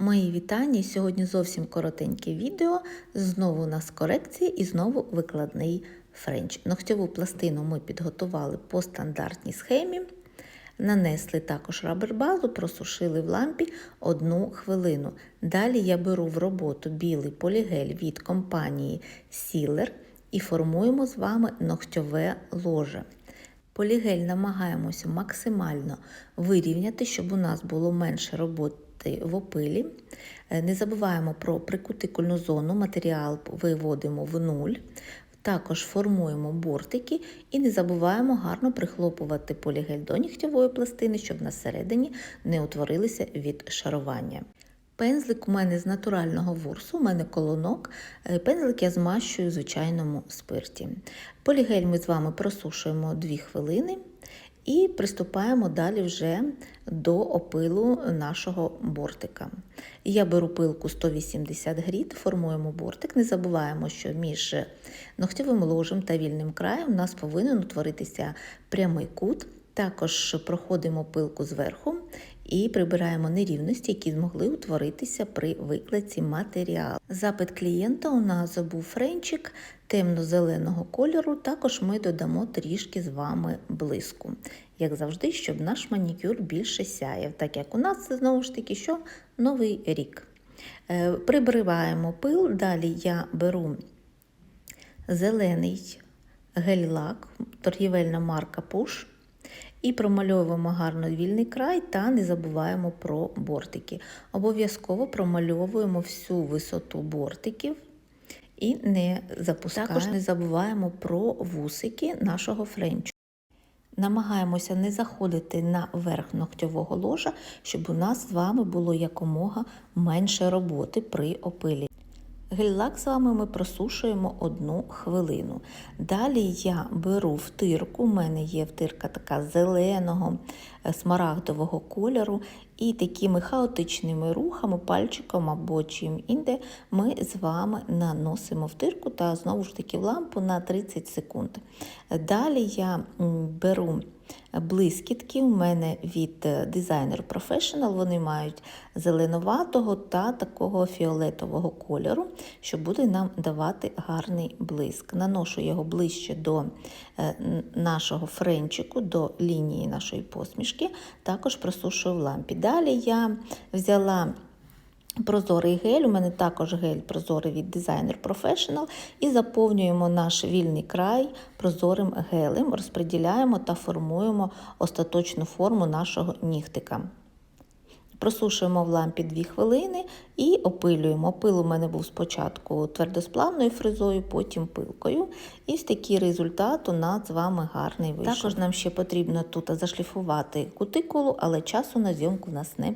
Мої вітання. Сьогодні зовсім коротеньке відео. Знову у нас корекція і знову викладний френч. Ногтєву пластину ми підготували по стандартній схемі. Нанесли також рабер-базу, просушили в лампі одну хвилину. Далі я беру в роботу білий полігель від компанії Sealer і формуємо з вами ногтьове ложе. Полігель намагаємося максимально вирівняти, щоб у нас було менше роботи в опилі. Не забуваємо про прикутикульну зону, матеріал виводимо в нуль. Також формуємо бортики і не забуваємо гарно прихлопувати полігель до нігтєвої пластини, щоб на середині не утворилися від шарування. Пензлик у мене з натурального ворсу, у мене колонок. Пензлик я змащую в звичайному спирті. Полігель ми з вами просушуємо 2 хвилини і приступаємо далі вже до опилу нашого бортика. Я беру пилку 180 гріт, формуємо бортик. Не забуваємо, що між ногтєвим ложем та вільним краєм у нас повинен утворитися прямий кут. Також проходимо пилку зверху і прибираємо нерівності, які змогли утворитися при викладці матеріалу. Запит клієнта у нас був френчик темно-зеленого кольору. Також ми додамо трішки з вами блиску, як завжди, щоб наш манікюр більше сяяв, так як у нас знову ж таки що новий рік. Прибриваємо пил, далі я беру зелений гель-лак, торгівельна марка Push. І промальовуємо гарно вільний край та не забуваємо про бортики. Обов'язково промальовуємо всю висоту бортиків і не запускаємо. Також не забуваємо про вусики нашого френчу. Намагаємося не заходити на верх ногтьового ложа, щоб у нас з вами було якомога менше роботи при опилі. Гель-лак з вами ми просушуємо одну хвилину. Далі я беру втирку, у мене є втирка така зеленого, смарагдового кольору, і такими хаотичними рухами, пальчиком або чим інде, ми з вами наносимо втирку та знову ж таки в лампу на 30 секунд. Далі я беру блискітки у мене від Designer Professional, вони мають зеленуватого та такого фіолетового кольору, що буде нам давати гарний блиск. Наношу його ближче до нашого френчику, до лінії нашої посмішки, також просушую в лампі. Далі я взяла Прозорий гель, у мене також гель прозорий від Designer Professional, і заповнюємо наш вільний край прозорим гелем, розподіляємо та формуємо остаточну форму нашого нігтика. Просушуємо в лампі 2 хвилини і опилюємо. Опил у мене був спочатку твердосплавною фрезою, потім пилкою. І ось такий результат у нас з вами гарний вийшов. Також нам ще потрібно тут зашліфувати кутикулу, але часу на зйомку у нас не